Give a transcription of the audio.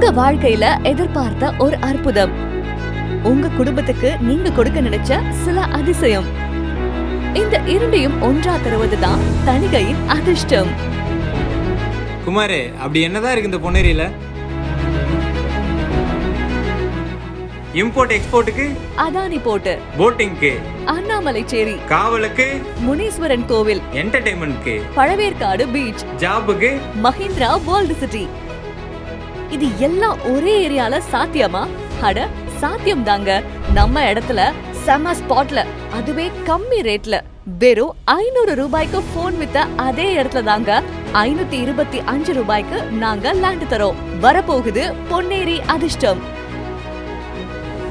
உங்க வாழ்க்கையில எதிர்பார்த்த ஒரு அற்புதம். உங்க குடும்பத்துக்கு நீங்க கொடுக்க நினைச்ச சில அதிசயம். இந்த இரண்டையும் ஒன்றா தருவதுதான் தணிகையின் அதிர்ஷ்டம். குமாரே அப்படி என்னதான் இருக்கு இந்த பொன்னேரியில? இம்போர்ட் எக்ஸ்போர்ட்டுக்கு அதானி போட்டு. போட்டிங்க்கு அண்ணாமலைச்சேரி காவலுக்கு? முனீஸ்வரன் கோவில். என்டர்டைன்மெண்ட்க்கு பழவேற்காடு பீச் ஜாபுக்கு மஹிந்திரா வேர்ல்டு சிட்டி இது எல்லாம் ஒரே ஏரியால சாத்தியமா? அட சாத்தியம் தாங்க நம்ம இடத்துல செம ஸ்பாட்ல அதுவே கம்மி ரேட்ல. வெறும் ஐநூறு ரூபாய்க்கு போன் வித்த அதே இடத்துல தாங்க ஐநூத்தி இருபத்தி அஞ்சு ரூபாய்க்கு நாங்க லேண்ட் தரோம். வரப்போகுது பொன்னேரி அதிர்ஷ்டம்.